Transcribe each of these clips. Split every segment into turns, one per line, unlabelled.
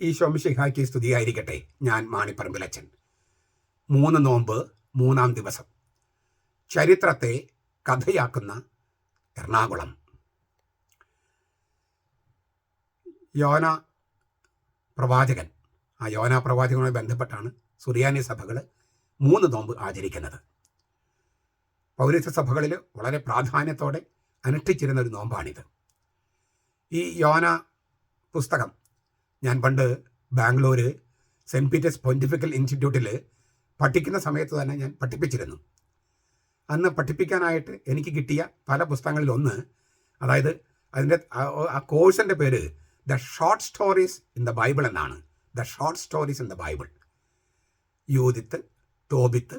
ഈ ശോമിഷിഹായ്ക്ക് സ്തുതിയായിരിക്കട്ടെ. ഞാൻ മാണിപ്പറമ്പിലച്ചൻ. മൂന്ന് നോമ്പ് മൂന്നാം ദിവസം. ചരിത്രത്തെ കഥയാക്കുന്ന എറണാകുളം. യോന പ്രവാചകൻ. ആ യോന പ്രവാചകനുമായി ബന്ധപ്പെട്ടാണ് സുറിയാനി സഭകൾ മൂന്ന് നോമ്പ് ആചരിക്കുന്നത്. പൗരസ്ത്യ സഭകളിൽ വളരെ പ്രാധാന്യത്തോടെ അനുഷ്ഠിച്ചിരുന്ന ഒരു നോമ്പാണിത്. ഈ യോന പുസ്തകം ഞാൻ പണ്ട് ബാംഗ്ലൂര് സെന്റ് പീറ്റേഴ്സ് പൊന്റിഫിക്കൽ ഇൻസ്റ്റിറ്റ്യൂട്ടിൽ പഠിക്കുന്ന സമയത്ത് തന്നെ ഞാൻ പഠിപ്പിച്ചിരുന്നു. അന്ന് പഠിപ്പിക്കാനായിട്ട് എനിക്ക് കിട്ടിയ പല പുസ്തകങ്ങളിൽ ഒന്ന് അതായത് അതിന്റെ ആ കോഴ്സിന്റെ പേര് the short stories in the Bible എന്നാണ്. The short stories in the Bible. Judith Tobit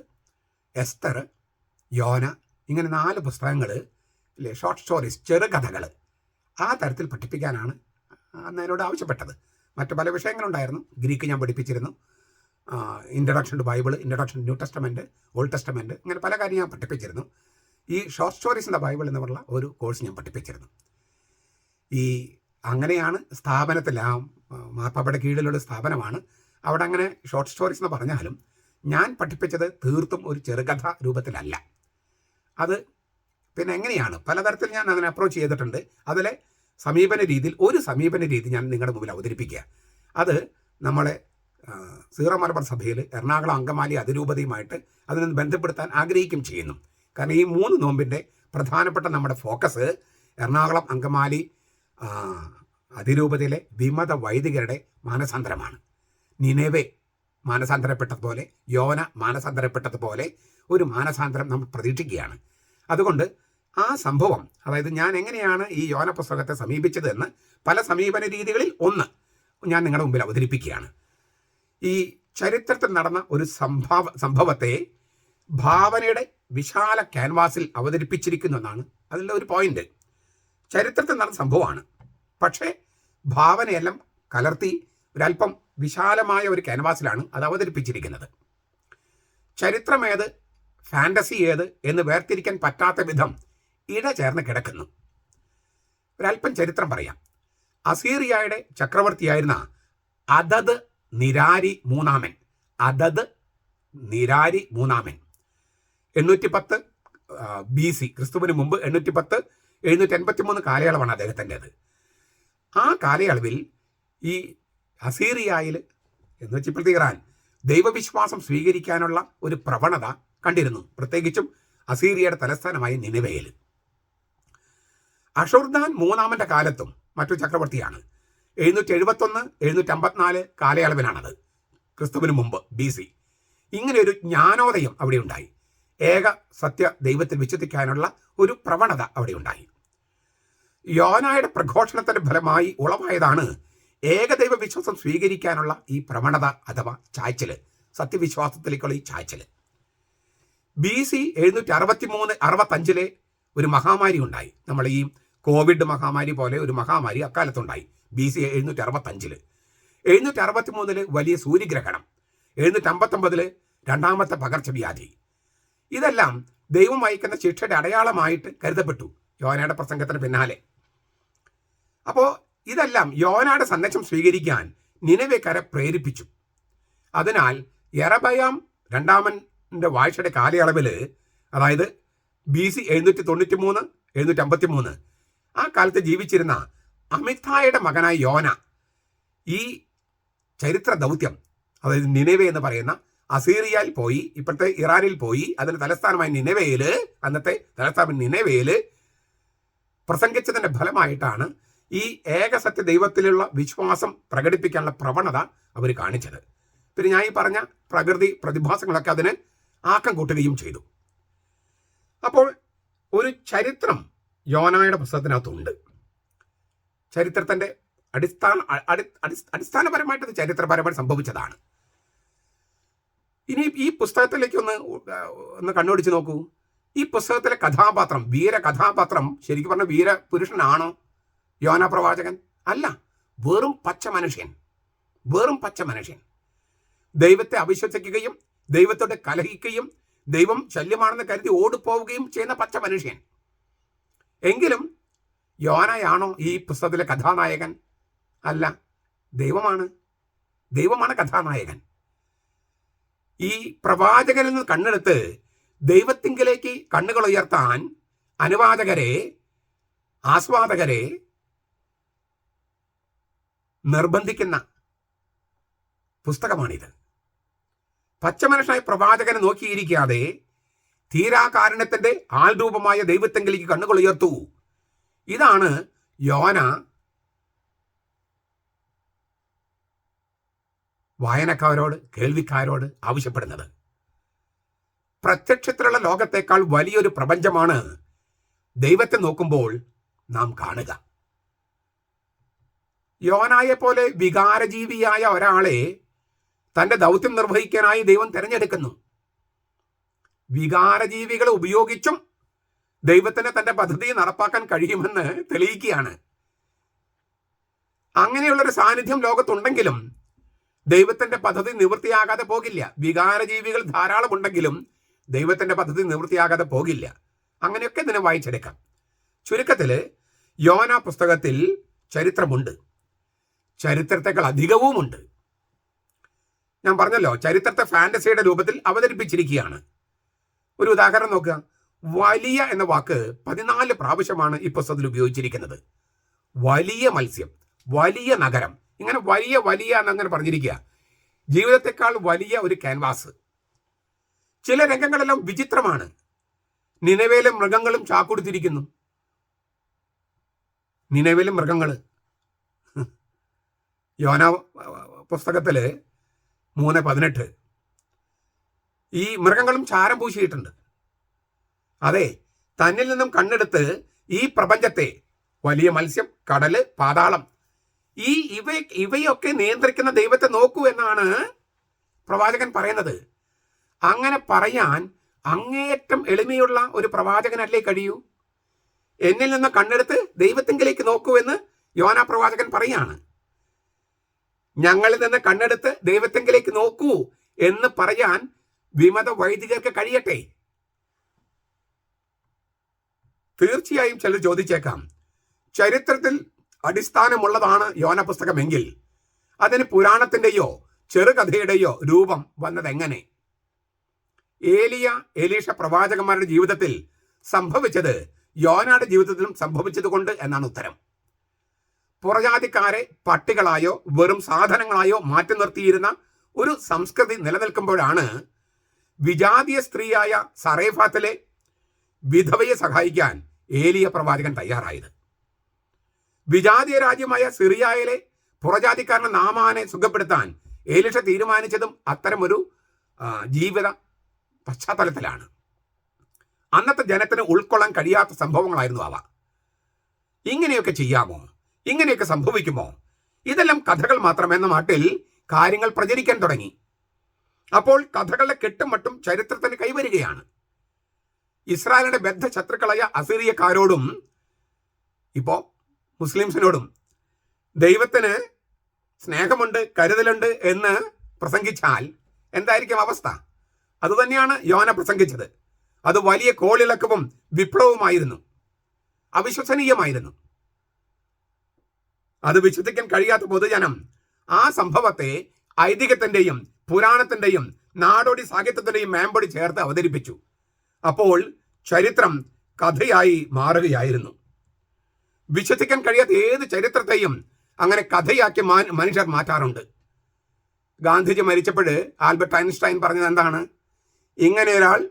Esther Jonah ഇങ്ങനെ നാല് പുസ്തകങ്ങൾ അല്ലേ ഷോർട്ട് സ്റ്റോറീസ് ചെറുകഥകൾ ആ തരത്തിൽ പഠിപ്പിക്കാനാണ് അന്ന് എന്നോട് ആവശ്യപ്പെട്ടത്. മറ്റു പല വിഷയങ്ങളുണ്ടായിരുന്നു. ഗ്രീക്ക് ഞാൻ പഠിപ്പിച്ചിരുന്നു. Introduction to Bible introduction New Testament Old Testament ഇങ്ങനെ പല കാര്യം ഞാൻ പഠിപ്പിച്ചിരുന്നു. ഈ short stories in the Bible എന്നുള്ള ഒരു കോഴ്സ് ഞാൻ പഠിപ്പിച്ചിരുന്നു. ഈ അങ്ങനെയാണ് സ്ഥാപനത്തിൽ ആ മാർപ്പാപ്പയുടെ കീഴിലുള്ള സ്ഥാപനമാണ്. അവിടെ അങ്ങനെ ഷോർട്ട് സ്റ്റോറീസ് എന്ന് പറഞ്ഞാലും ഞാൻ പഠിപ്പിച്ചത് തീർത്തും ഒരു ചെറുകഥ രൂപത്തിലല്ല. അത് പിന്നെ എങ്ങനെയാണ്? പലതരത്തിൽ ഞാൻ അതിനെ അപ്രോച്ച് ചെയ്തിട്ടുണ്ട്. അതിലെ സമീപന രീതിയിൽ ഒരു സമീപന രീതി ഞാൻ നിങ്ങളുടെ മുമ്പിൽ അവതരിപ്പിക്കുക. അത് നമ്മളെ സീറോ മലബാർ സഭയിൽ എറണാകുളം അങ്കമാലി അതിരൂപതയുമായിട്ട് അതിനെ ബന്ധപ്പെടുത്താൻ ആഗ്രഹിക്കും ചെയ്യുന്നു. കാരണം ഈ മൂന്ന് നോമ്പിന്റെ പ്രധാനപ്പെട്ട നമ്മുടെ ഫോക്കസ് എറണാകുളം അങ്കമാലി അതിരൂപതയിലെ വിമത വൈദികരുടെ മാനസാന്തരമാണ്. നിനവെ മാനസാന്തരപ്പെട്ടതുപോലെ യോന മാനസാന്തരപ്പെട്ടതുപോലെ ഒരു മാനസാന്തരം നമ്മൾ പ്രതീക്ഷിക്കുകയാണ്. അതുകൊണ്ട് ആ സംഭവം അതായത് ഞാൻ എങ്ങനെയാണ് ഈ യോന പുസ്തകത്തെ സമീപിച്ചത് എന്ന് പല സമീപന രീതികളിൽ ഒന്ന് ഞാൻ നിങ്ങളുടെ മുമ്പിൽ അവതരിപ്പിക്കുകയാണ്. ഈ ചരിത്രത്തിൽ നടന്ന ഒരു സംഭവ സംഭവത്തെ ഭാവനയുടെ വിശാല ക്യാൻവാസിൽ അവതരിപ്പിച്ചിരിക്കുന്നു എന്നാണ് അതിന്റെ ഒരു പോയിന്റ് ചരിത്രത്തിൽ നടന്ന സംഭവമാണ്. പക്ഷേ ഭാവനയെല്ലാം കലർത്തി ഒരല്പം വിശാലമായ ഒരു ക്യാൻവാസിലാണ് അത് അവതരിപ്പിച്ചിരിക്കുന്നത്. ചരിത്രമേത് ഫാന്റസി ഏത് എന്ന് വേർതിരിക്കാൻ പറ്റാത്ത വിധം ഇട ചേർന്ന് കിടക്കുന്നു. ഒരല്പം ചരിത്രം പറയാം. അസീറിയയുടെ ചക്രവർത്തിയായിരുന്ന അതത് നിരാരി മൂന്നാമൻ. അതത് നിരാരി മൂന്നാമൻ. എണ്ണൂറ്റി പത്ത് ബി സി ക്രിസ്തുവിന് മുമ്പ് എണ്ണൂറ്റി പത്ത് എഴുന്നൂറ്റി എൺപത്തി മൂന്ന് കാലയളവാണ് അദ്ദേഹത്തിന്റെത്. ആ കാലയളവിൽ ഈ അസീറിയയിൽ എന്ന് വെച്ച് ഇപ്പോഴത്തെ ദൈവവിശ്വാസം സ്വീകരിക്കാനുള്ള ഒരു പ്രവണത കണ്ടിരുന്നു. പ്രത്യേകിച്ചും അസീറിയയുടെ തലസ്ഥാനമായ നിലവയിൽ അഷുർദാൻ മൂന്നാമന്റെ കാലത്തും മറ്റു ചക്രവർത്തിയാണ്. എഴുന്നൂറ്റി എഴുപത്തൊന്ന് എഴുന്നൂറ്റി അമ്പത്തിനാല് കാലയളവിലാണത്. ക്രിസ്തുവിന് മുമ്പ് ബി സി ഇങ്ങനെ ഒരു ജ്ഞാനോദയം അവിടെ ഉണ്ടായി ഏക സത്യ ദൈവത്തിൽ വിശ്വസിക്കാനുള്ള ഒരു പ്രവണത അവിടെ ഉണ്ടായി യോനായുടെ പ്രഘോഷണത്തിന്റെ ഫലമായി ഉളവായതാണ് ഏകദൈവ വിശ്വാസം സ്വീകരിക്കാനുള്ള ഈ പ്രവണത അഥവാ ചായ്ച്ചൽ സത്യവിശ്വാസത്തിലേക്കുള്ള ഈ ചായ്ച്ചൽ. ബി സി എഴുന്നൂറ്റി അറുപത്തി മൂന്ന് അറുപത്തഞ്ചിലെ ഒരു മഹാമാരി ഉണ്ടായി നമ്മൾ ഈ കോവിഡ് മഹാമാരി പോലെ ഒരു മഹാമാരി അക്കാലത്തുണ്ടായി. ബി സി എഴുന്നൂറ്റി അറുപത്തഞ്ചിൽ എഴുന്നൂറ്റി അറുപത്തി മൂന്നിൽ വലിയ സൂര്യഗ്രഹണം. എഴുന്നൂറ്റി അമ്പത്തൊമ്പതിൽ രണ്ടാമത്തെ പകർച്ചവ്യാധി. ഇതെല്ലാം ദൈവം വഹിക്കുന്ന ശിക്ഷയുടെ അടയാളമായിട്ട് കരുതപ്പെട്ടു യോനയുടെ പ്രസംഗത്തിന് പിന്നാലെ. അപ്പോൾ ഇതെല്ലാം യോനയുടെ സന്ദേശം സ്വീകരിക്കാൻ നിലവേക്കാരെ പ്രേരിപ്പിച്ചു. അതിനാൽ എറബയാം രണ്ടാമന്റെ വാഴ്ചയുടെ കാലയളവിൽ അതായത് ബി സി എഴുന്നൂറ്റി തൊണ്ണൂറ്റി മൂന്ന് എഴുന്നൂറ്റി അമ്പത്തി മൂന്ന് ആ കാലത്ത് ജീവിച്ചിരുന്ന അമിതായുടെ മകനായ യോന ഈ ചരിത്ര ദൗത്യം അതായത് നിലവേ എന്ന് പറയുന്ന അസീറിയയിൽ പോയി ഇപ്പോഴത്തെ ഇറാനിൽ പോയി അതിന്റെ തലസ്ഥാനമായ നിലവയിൽ അന്നത്തെ തലസ്ഥാനം നിലവയിൽ പ്രസംഗിച്ചതിന്റെ ഫലമായിട്ടാണ് ഈ ഏകസത്യ ദൈവത്തിലുള്ള വിശ്വാസം പ്രകടിപ്പിക്കാനുള്ള പ്രവണത അവർ കാണിച്ചത്. പിന്നെ ഞാൻ ഈ പറഞ്ഞ പ്രകൃതി പ്രതിഭാസങ്ങളൊക്കെ അതിന് ആക്കം കൂട്ടുകയും ചെയ്തു. അപ്പോൾ ഒരു ചരിത്രം യോനായുടെ പുസ്തകത്തിനകത്തുണ്ട്. ചരിത്രത്തിന്റെ അടിസ്ഥാന അടിസ്ഥാനപരമായിട്ട് ഇത് ചരിത്രപരമായി സംഭവിച്ചതാണ്. ഇനി ഈ പുസ്തകത്തിലേക്ക് ഒന്ന് ഒന്ന് കണ്ണോടിച്ച് നോക്കൂ. ഈ പുസ്തകത്തിലെ കഥാപാത്രം വീര കഥാപാത്രം ശരിക്കും പറഞ്ഞ വീര പുരുഷനാണോ യോന പ്രവാചകൻ? അല്ല. വെറും പച്ച മനുഷ്യൻ. വെറും പച്ച മനുഷ്യൻ. ദൈവത്തെ അവിശ്വസിക്കുകയും ദൈവത്തോട് കലഹിക്കുകയും ദൈവം ശല്യമാണെന്ന് കരുതി ഓടിപ്പോവുകയും ചെയ്യുന്ന പച്ച മനുഷ്യൻ. എങ്കിലും യോനയാണോ ഈ പുസ്തകത്തിലെ കഥാനായകൻ? അല്ല ദൈവമാണ്. ദൈവമാണ് കഥാനായകൻ. ഈ പ്രവാചകനിൽ നിന്ന് കണ്ണെടുത്ത് ദൈവത്തിങ്കിലേക്ക് കണ്ണുകൾ ഉയർത്താൻ അനുവാചകരെ ആസ്വാദകരെ നിർബന്ധിക്കുന്ന പുസ്തകമാണിത്. പച്ചമനുഷ്യനായി പ്രവാചകനെ നോക്കിയിരിക്കാതെ തീരാകാരണത്തിന്റെ ആൾരൂപമായ ദൈവത്തെങ്കിലേക്ക് കണ്ണുകൾ ഉയർത്തു. ഇതാണ് യോന വായനക്കാരോട് കേൾവിക്കാരോട് ആവശ്യപ്പെടുന്നത്. പ്രത്യക്ഷത്തിലുള്ള ലോകത്തേക്കാൾ വലിയൊരു പ്രപഞ്ചമാണ് ദൈവത്തെ നോക്കുമ്പോൾ നാം കാണുക. യോനായെ പോലെ വികാരജീവിയായ ഒരാളെ തന്റെ ദൗത്യം നിർവഹിക്കാനായി ദൈവം തിരഞ്ഞെടുക്കുന്നു. വികാരജീവികളെ ഉപയോഗിച്ചും ദൈവത്തിന് തന്റെ പദ്ധതി നടപ്പാക്കാൻ കഴിയുമെന്ന് തെളിയിക്കുകയാണ്. അങ്ങനെയുള്ളൊരു സാന്നിധ്യം ലോകത്തുണ്ടെങ്കിലും ദൈവത്തിന്റെ പദ്ധതി നിവൃത്തിയാകാതെ പോകില്ല. വികാരജീവികൾ ധാരാളം ഉണ്ടെങ്കിലും ദൈവത്തിന്റെ പദ്ധതി നിവൃത്തിയാകാതെ പോകില്ല. അങ്ങനെയൊക്കെ ഇതിനെ വായിച്ചെടുക്കാം. ചുരുക്കത്തിൽ യോന പുസ്തകത്തിൽ ചരിത്രമുണ്ട്. ചരിത്രത്തെക്കാൾ അധികവുമുണ്ട്. ഞാൻ പറഞ്ഞല്ലോ ചരിത്രത്തെ ഫാന്റസിയുടെ രൂപത്തിൽ അവതരിപ്പിച്ചിരിക്കുകയാണ്. ഒരു ഉദാഹരണം നോക്കുക. വലിയ എന്ന വാക്ക് പതിനാല് പ്രാവശ്യമാണ് ഈ പുസ്തകത്തിൽ ഉപയോഗിച്ചിരിക്കുന്നത്. വലിയ മത്സ്യം വലിയ നഗരം ഇങ്ങനെ വലിയ വലിയ എന്നങ്ങനെ പറഞ്ഞിരിക്കുക. ജീവിതത്തെക്കാൾ വലിയ ഒരു ക്യാൻവാസ് ചില രംഗങ്ങളെല്ലാം വിചിത്രമാണ്. നിലവേലെ മൃഗങ്ങളും ചാക്കുടുത്തിരിക്കുന്നു. നിലവിലെ മൃഗങ്ങൾ യോന പുസ്തകത്തിൽ മൂന്ന് പതിനെട്ട്. ഈ മൃഗങ്ങളും ചാരം പൂശിയിട്ടുണ്ട്. അതെ തന്നിൽ നിന്നും കണ്ണെടുത്ത് ഈ പ്രപഞ്ചത്തെ വലിയ മത്സ്യം കടൽ പാതാളം ഈ ഇവ ഇവയൊക്കെ നിയന്ത്രിക്കുന്ന ദൈവത്തെ നോക്കൂ എന്നാണ് പ്രവാചകൻ പറയുന്നത്. അങ്ങനെ പറയാൻ അങ്ങേയറ്റം എളിമയുള്ള ഒരു പ്രവാചകനല്ലേ കഴിയൂ? എന്നിൽ നിന്ന് കണ്ണെടുത്ത് ദൈവത്തിങ്കിലേക്ക് നോക്കൂ എന്ന് യോന പ്രവാചകൻ പറയാണ്. ഞങ്ങളിൽ നിന്ന് കണ്ണെടുത്ത് ദൈവത്തിങ്കിലേക്ക് നോക്കൂ എന്ന് പറയാൻ വിമത വൈദികർക്ക് കഴിയട്ടെ? തീർച്ചയായും ചിലർ ചോദിച്ചേക്കാം. ചരിത്രത്തിൽ അടിസ്ഥാനമുള്ളതാണ് യോന പുസ്തകമെങ്കിൽ അതിന് പുരാണത്തിന്റെയോ ചെറുകഥയുടെയോ രൂപം വന്നതെങ്ങനെ? ഏലിയ എലീഷ പ്രവാചകന്മാരുടെ ജീവിതത്തിൽ സംഭവിച്ചത് യോനയുടെ ജീവിതത്തിലും സംഭവിച്ചതുകൊണ്ട് എന്നാണ് ഉത്തരം. പുറജാതിക്കാരെ പട്ടികളായോ വെറും സാധനങ്ങളായോ മാറ്റി നിർത്തിയിരുന്ന ഒരു സംസ്കൃതി നിലനിൽക്കുമ്പോഴാണ് വിജാതീയ സ്ത്രീയായ സറേഫാത്തിലെ വിധവയെ സഹായിക്കാൻ ഏലിയ പ്രവാചകൻ തയ്യാറായത്. വിജാതീയ രാജ്യമായ സിറിയയിലെ പുറജാതിക്കാരന് നാമാനെ സുഖപ്പെടുത്താൻ ഏലിഷ തീരുമാനിച്ചതും അത്തരമൊരു ജീവിത പശ്ചാത്തലത്തിലാണ്. അന്നത്തെ ജനത്തിന് ഉൾക്കൊള്ളാൻ കഴിയാത്ത സംഭവങ്ങളായിരുന്നു അവ. ഇങ്ങനെയൊക്കെ ചെയ്യാമോ? ഇങ്ങനെയൊക്കെ സംഭവിക്കുമോ? ഇതെല്ലാം കഥകൾ മാത്രമെന്ന നാട്ടിൽ കാര്യങ്ങൾ പ്രചരിക്കാൻ തുടങ്ങി. അപ്പോൾ കഥകളുടെ കെട്ടും മട്ടും ചരിത്രത്തിന് കൈവരികയാണ്. ഇസ്രായേലിന്റെ ബദ്ധ ശത്രുക്കളായ അസീറിയക്കാരോടും ഇപ്പോ മുസ്ലിംസിനോടും ദൈവത്തിന് സ്നേഹമുണ്ട് കരുതലുണ്ട് എന്ന് പ്രസംഗിച്ചാൽ എന്തായിരിക്കും അവസ്ഥ? അതുതന്നെയാണ് യോന പ്രസംഗിച്ചത്. അത് വലിയ കോളിളക്കവും വിപ്ലവവുമായിരുന്നു. അവിശ്വസനീയമായിരുന്നു. അത് വിശ്വസിക്കാൻ കഴിയാത്ത പൊതുജനം ആ സംഭവത്തെ ഐതിഹ്യത്തിന്റെയും പുരാണത്തിന്റെയും നാടോടി സാഹിത്യത്തിന്റെയും മേമ്പടി ചേർത്ത് അവതരിപ്പിച്ചു. അപ്പോൾ ചരിത്രം കഥയായി മാറുകയായിരുന്നു. വിശ്വസിക്കാൻ കഴിയാത്ത ഏത് ചരിത്രത്തെയും അങ്ങനെ കഥയാക്കി മനുഷ്യർ മാറ്റാറുണ്ട്. ഗാന്ധിജി മരിച്ചപ്പോൾ ആൽബർട്ട് ഐൻസ്റ്റൈൻ പറഞ്ഞത് എന്താണ്? ഇങ്ങനെ ഒരാൾ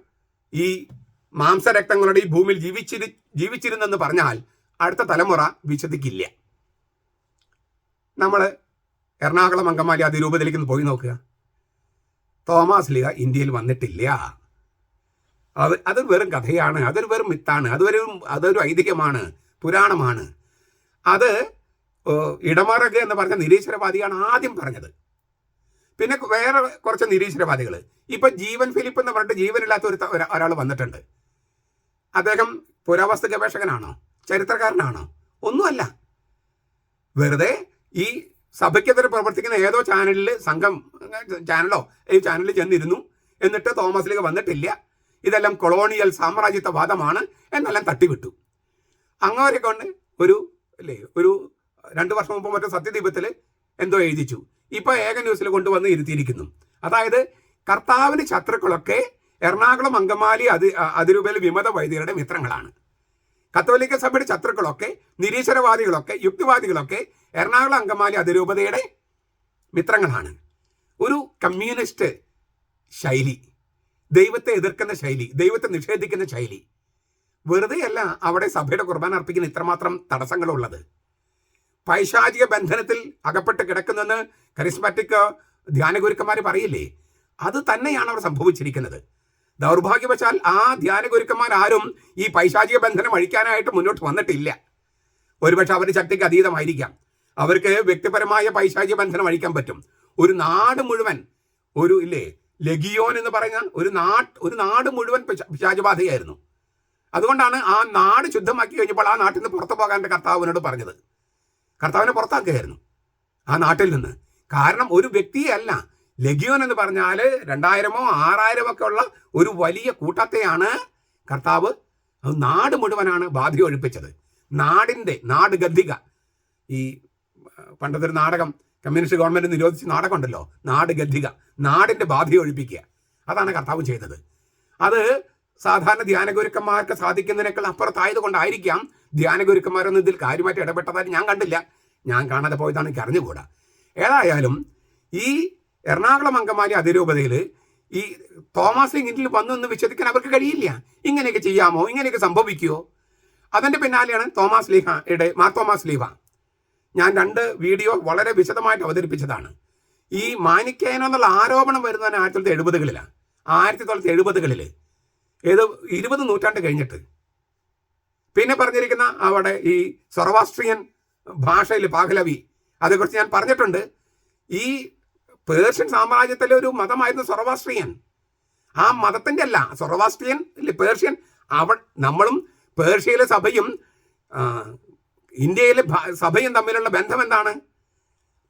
ഈ മാംസരക്തങ്ങളുടെ ഈ ഭൂമിയിൽ ജീവിച്ചിരി ജീവിച്ചിരുന്നെന്ന് പറഞ്ഞാൽ അടുത്ത തലമുറ വിശ്വസിക്കില്ല. നമ്മൾ എറണാകുളം അങ്കമാലി അതിരൂപതയിലേക്ക് പോയി നോക്കുക. തോമാസ് ലീഗ ഇന്ത്യയിൽ വന്നിട്ടില്ല. അത് അത് വെറും കഥയാണ്. അതൊരു വെറും മിത്താണ്. അതൊരു അതൊരു ഐതിഹ്യമാണ്. പുരാണമാണ്. അത് ഇടമറക് എന്ന് പറഞ്ഞ നിരീശ്വരവാദിയാണ് ആദ്യം പറഞ്ഞത്. പിന്നെ വേറെ കുറച്ച് നിരീശ്വരവാദികൾ ഇപ്പൊ ജീവൻ ഫിലിപ്പ് എന്ന് പറഞ്ഞിട്ട് ജീവനില്ലാത്ത ഒരു ഒരാൾ വന്നിട്ടുണ്ട്. അദ്ദേഹം പുരാവസ്തു ഗവേഷകനാണോ? ചരിത്രകാരനാണോ? ഒന്നുമല്ല. വെറുതെ ഈ സഭയ്ക്കെതിരെ പ്രവർത്തിക്കുന്ന ഏതോ ചാനലിൽ സംഘം ചാനലോ ഈ ചാനലിൽ ചെന്നിരുന്നു. എന്നിട്ട് തോമസ് ലീഗ് വന്നിട്ടില്ല. ഇതെല്ലാം കൊളോണിയൽ സാമ്രാജ്യത്വവാദമാണ് എന്നെല്ലാം തട്ടിവിട്ടു. അങ്ങനെ കൊണ്ട് ഒരു അല്ലേ ഒരു രണ്ട് വർഷം മുമ്പ് മറ്റോ സത്യദീപത്തിൽ എന്തോ എഴുതിച്ചു. ഇപ്പൊ ഏക ന്യൂസിൽ കൊണ്ടുവന്ന് ഇരുത്തിയിരിക്കുന്നു. അതായത് കർത്താവിന് ശത്രുക്കളൊക്കെ എറണാകുളം അങ്കമാലി അതി അതിരൂപയിൽ വിമത വൈദികരുടെ മിത്രങ്ങളാണ്. കത്തോലിക്ക സഭയുടെ ശത്രുക്കളൊക്കെ നിരീശ്വരവാദികളൊക്കെ യുക്തിവാദികളൊക്കെ എറണാകുളം അങ്കമാലി അതിരൂപതയുടെ മിത്രങ്ങളാണ്. ഒരു കമ്മ്യൂണിസ്റ്റ് ശൈലി ദൈവത്തെ എതിർക്കുന്ന ശൈലി ദൈവത്തെ നിഷേധിക്കുന്ന ശൈലി. വെറുതെയല്ല അവിടെ സഭയുടെ കുർബാന അർപ്പിക്കുന്ന ഇത്രമാത്രം തടസ്സങ്ങളുള്ളത്. പൈശാചിക ബന്ധനത്തിൽ അകപ്പെട്ട് കിടക്കുന്നെന്ന് കരിസ്മാറ്റിക് ധ്യാനഗുരുക്കന്മാർ പറയില്ലേ? അത് തന്നെയാണ് അവർ സംഭവിച്ചിരിക്കുന്നത്. ദൗർഭാഗ്യവശാൽ ആ ധ്യാനഗുരുക്കന്മാർ ആരും ഈ പൈശാചിക ബന്ധനം അഴിക്കാനായിട്ട് മുന്നോട്ട് വന്നിട്ടില്ല. ഒരുപക്ഷെ അവരുടെ ശക്തിക്ക് അതീതമായിരിക്കാം. അവർക്ക് വ്യക്തിപരമായ പൈശാചിക ബന്ധനം അഴിക്കാൻ പറ്റും. ഒരു നാട് മുഴുവൻ ഒരു ഇല്ലേ ലഗിയോൻ എന്ന് പറഞ്ഞ ഒരു നാട് ഒരു നാട് മുഴുവൻ പിശാചബാധയായിരുന്നു. അതുകൊണ്ടാണ് ആ നാട് ശുദ്ധമാക്കി കഴിഞ്ഞപ്പോൾ ആ നാട്ടിൽ നിന്ന് പുറത്തു പോകാൻ കർത്താവിനോട് പറഞ്ഞത്. കർത്താവിനെ പുറത്താക്കുകയായിരുന്നു ആ നാട്ടിൽ നിന്ന്. കാരണം ഒരു വ്യക്തിയെ അല്ല ലഗിയോൻ എന്ന് പറഞ്ഞാൽ രണ്ടായിരമോ ആറായിരമോ ഒക്കെ ഉള്ള ഒരു വലിയ കൂട്ടത്തെയാണ് കർത്താവ്. അത് നാട് മുഴുവനാണ് ബാധ ഒഴിപ്പിച്ചത്. നാടിന്റെ നാട് ഗദ്ദിക. ഈ പണ്ടത്തെ ഒരു നാടകം കമ്മ്യൂണിസ്റ്റ് ഗവൺമെന്റ് നിരോധിച്ച് നാടകം ഉണ്ടല്ലോ നാട് ഗദ്ദിക. നാടിന്റെ ബാധ ഒഴിപ്പിക്കുക. അതാണ് കർത്താവ് ചെയ്തത്. അത് സാധാരണ ധ്യാനഗുരുക്കന്മാർക്ക് സാധിക്കുന്നതിനേക്കാൾ അപ്പുറത്തായത് കൊണ്ടായിരിക്കാം ധ്യാനഗുരുക്കന്മാരൊന്നും ഇതിൽ കാര്യമായിട്ട് ഇടപെട്ടതായിട്ട് ഞാൻ കണ്ടില്ല. ഞാൻ കാണാതെ പോയതാണ് എനിക്ക് അറിഞ്ഞുകൂടാ. ഏതായാലും ഈ എറണാകുളം അങ്കമാലി അതിരൂപതയിൽ ഈ തോമസ് ഇങ്ങനെ വന്നു എന്ന് വിശ്വസിക്കാൻ അവർക്ക് കഴിയില്ല. ഇങ്ങനെയൊക്കെ ചെയ്യാമോ? ഇങ്ങനെയൊക്കെ സംഭവിക്കുമോ അതിന്റെ പിന്നാലെയാണ് തോമസ് ലീഹയുടെ മാർ തോമസ് ലീഹ. ഞാൻ രണ്ട് വീഡിയോ വളരെ വിശദമായിട്ട് അവതരിപ്പിച്ചതാണ്. ഈ മാനിക്കേനെന്നുള്ള ആരോപണം വരുന്നത് ആയിരത്തി തൊള്ളായിരത്തി എഴുപതുകളിലാണ് ആയിരത്തി തൊള്ളായിരത്തി എഴുപതുകളിൽ ഏത് ഇരുപത് നൂറ്റാണ്ട് കഴിഞ്ഞിട്ട്. പിന്നെ പറഞ്ഞിരിക്കുന്ന അവിടെ ഈ സൊറവാസ്ട്രിയൻ ഭാഷയിൽ പാഹലവി അതേക്കുറിച്ച് ഞാൻ പറഞ്ഞിട്ടുണ്ട്. ഈ പേർഷ്യൻ സാമ്രാജ്യത്തിലെ ഒരു മതമായിരുന്നു സൊറവാസ്ട്രിയൻ. ആ മതത്തിന്റെ അല്ല സൊറവാസ്ട്രിയൻ അല്ലെ പേർഷ്യൻ? അവ നമ്മളും പേർഷ്യയിലെ സഭയും ഇന്ത്യയിലെ സഭയും തമ്മിലുള്ള ബന്ധം എന്താണ്?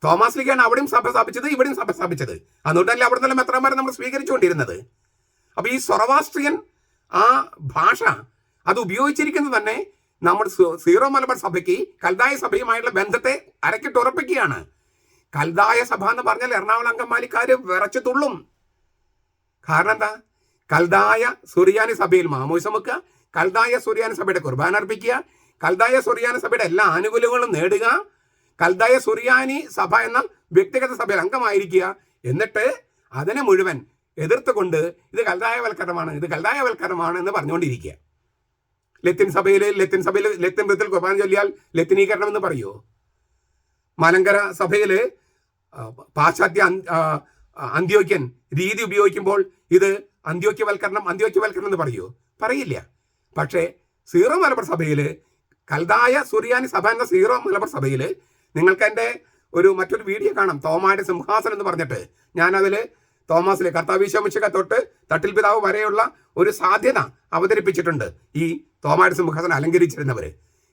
തോമസ് ലീഗാണ് അവിടെയും സഭ സ്ഥാപിച്ചത് ഇവിടെയും സഭ സ്ഥാപിച്ചത്. അതുകൊണ്ടല്ലേ അവിടെ നിന്നുള്ള മെത്രമാരെ നമ്മൾ സ്വീകരിച്ചുകൊണ്ടിരുന്നത്. അപ്പോൾ ഈ സൊറവാസ്ട്രിയൻ ആ ഭാഷ അത് ഉപയോഗിച്ചിരിക്കുന്നത് തന്നെ നമ്മൾ സീറോ മലബാർ സഭയ്ക്ക് കൽതായ സഭയുമായുള്ള ബന്ധത്തെ അരക്കിട്ട് കൽതായ സഭ എന്ന് പറഞ്ഞാൽ എറണാകുളം അങ്കമാലിക്കാര് വിറച്ചു തുള്ളും. കാരണം എന്താ? കൽതായ സുറിയാനി സഭയിൽ മാമോയിസം വെക്കുക കൽതായ സുറിയാനി സഭയുടെ കുർബാന അർപ്പിക്കുക കൽതായ സുറിയാനി സഭയുടെ എല്ലാ ആനുകൂല്യങ്ങളും നേടുക കൽതായ സുറിയാനി സഭ എന്ന വ്യക്തിഗത സഭയിൽ അംഗമായിരിക്കുക. എന്നിട്ട് അതിനെ മുഴുവൻ എതിർത്തുകൊണ്ട് ഇത് കൽതായവൽക്കരണമാണ് ഇത് കൽതായവൽക്കരണമാണ് എന്ന് പറഞ്ഞുകൊണ്ടിരിക്കുക. ലത്തിൻ സഭയിൽ ലത്തിൻ സഭയിൽ ലത്തിൻ വൃത്തിൽ കുർബാന ചൊല്ലിയാൽ ലത്തിനീകരണം എന്ന് പറയുമോ മലങ്കര സഭയിൽ പാശ്ചാത്യ അന്ത്യോക്യൻ രീതി ഉപയോഗിക്കുമ്പോൾ ഇത് അന്ത്യോക്യവൽക്കരണം അന്ത്യോക്യവൽക്കരണം എന്ന് പറയുമോ പറയില്ല. പക്ഷേ സീറോ മലബാർ സഭയിൽ കൽതായ സുറിയാനി സഭ എന്ന സീറോ മലബാർ സഭയിൽ നിങ്ങൾക്ക് എന്റെ ഒരു മറ്റൊരു വീഡിയോ കാണാം. തോമായുടെ സിംഹാസനം എന്ന് പറഞ്ഞിട്ട് ഞാനതിൽ തോമസിലെ കർത്താവിശ്വമിശക തൊട്ട് തട്ടിൽ പിതാവ് വരെയുള്ള ഒരു സാധ്യത അവതരിപ്പിച്ചിട്ടുണ്ട് ഈ തോമായുടെ സിംഹാസനം അലങ്കരിച്ചിരുന്നവർ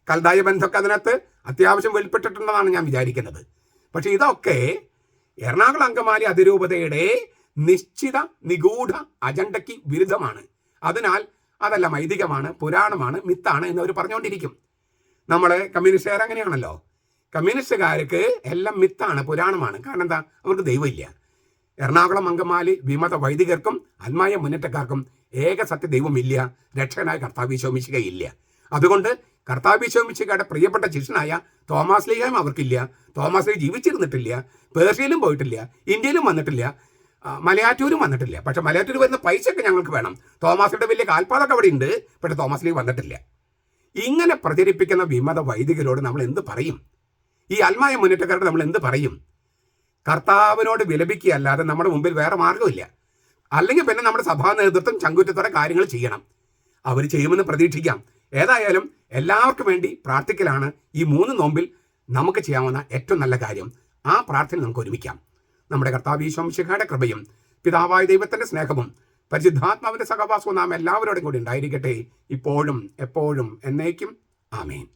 കൽതായ ബന്ധമൊക്കെ അതിനകത്ത് അത്യാവശ്യം വെളിപ്പെട്ടിട്ടുണ്ടെന്നാണ് ഞാൻ വിചാരിക്കുന്നത്. പക്ഷേ ഇതൊക്കെ എറണാകുളം അങ്കമാലി അതിരൂപതയുടെ നിശ്ചിത നിഗൂഢ അജണ്ടയ്ക്ക് വിരുദ്ധമാണ്. അതിനാൽ അതല്ല വൈദികമാണ് പുരാണമാണ് മിത്താണ് എന്നവർ പറഞ്ഞുകൊണ്ടിരിക്കും. നമ്മളെ കമ്മ്യൂണിസ്റ്റുകാർ അങ്ങനെയാണല്ലോ. കമ്മ്യൂണിസ്റ്റുകാർക്ക് എല്ലാം മിത്താണ് പുരാണമാണ്. കാരണം എന്താ? അവർക്ക് ദൈവമില്ല. എറണാകുളം അങ്കമാലി വിമത വൈദികർക്കും ആത്മായ മുന്നേറ്റക്കാർക്കും ഏക സത്യ ദൈവമില്ല. രക്ഷകനായ കർത്താവ് ശോമിശികയില്ല അതുകൊണ്ട് കർത്താവിശോമിശികയുടെ പ്രിയപ്പെട്ട ശിഷ്യനായ തോമസ് ലീഹം അവർക്കില്ല. തോമസ് ലീ ജീവിച്ചിരുന്നിട്ടില്ല. പേർഷ്യയിലും പോയിട്ടില്ല. ഇന്ത്യയിലും വന്നിട്ടില്ല. മലയാറ്റൂരും വന്നിട്ടില്ല. പക്ഷെ മലയാറ്റൂർ വരുന്ന പൈസയൊക്കെ ഞങ്ങൾക്ക് വേണം. തോമാസിന്റെ വലിയ കാൽപ്പാതൊക്കെ അവിടെ ഉണ്ട് പക്ഷെ തോമസ് ലീ വന്നിട്ടില്ല. ഇങ്ങനെ പ്രചരിപ്പിക്കുന്ന വിമത വൈദികരോട് നമ്മൾ എന്ത് പറയും? ഈ ആത്മായ മുന്നേറ്റക്കാരോട് നമ്മൾ എന്ത് പറയും? കർത്താവിനോട് വിലപിക്കുകയല്ലാതെ നമ്മുടെ മുമ്പിൽ വേറെ മാർഗമില്ല അല്ലെങ്കിൽ പിന്നെ നമ്മുടെ സഭാ നേതൃത്വം ചങ്കുറ്റത്തോടെ കാര്യങ്ങൾ ചെയ്യണം. അവർ ചെയ്യുമെന്ന് പ്രതീക്ഷിക്കാം. ഏതായാലും എല്ലാവർക്കും വേണ്ടി പ്രാർത്ഥിക്കലാണ് ഈ മൂന്ന് നോമ്പിൽ നമുക്ക് ചെയ്യാവുന്ന ഏറ്റവും നല്ല കാര്യം. ആ പ്രാർത്ഥന നമുക്ക് ഒരുമിക്കാം. നമ്മുടെ കർത്താവ് ഈശ്വംശിഖയുടെ കൃപയും പിതാവായ ദൈവത്തിന്റെ സ്നേഹവും പരിശുദ്ധാത്മാവിന്റെ സഹവാസവും നാം എല്ലാവരോടും കൂടി ഉണ്ടായിരിക്കട്ടെ. ഇപ്പോഴും എപ്പോഴും എന്നേക്കും. ആമേൻ.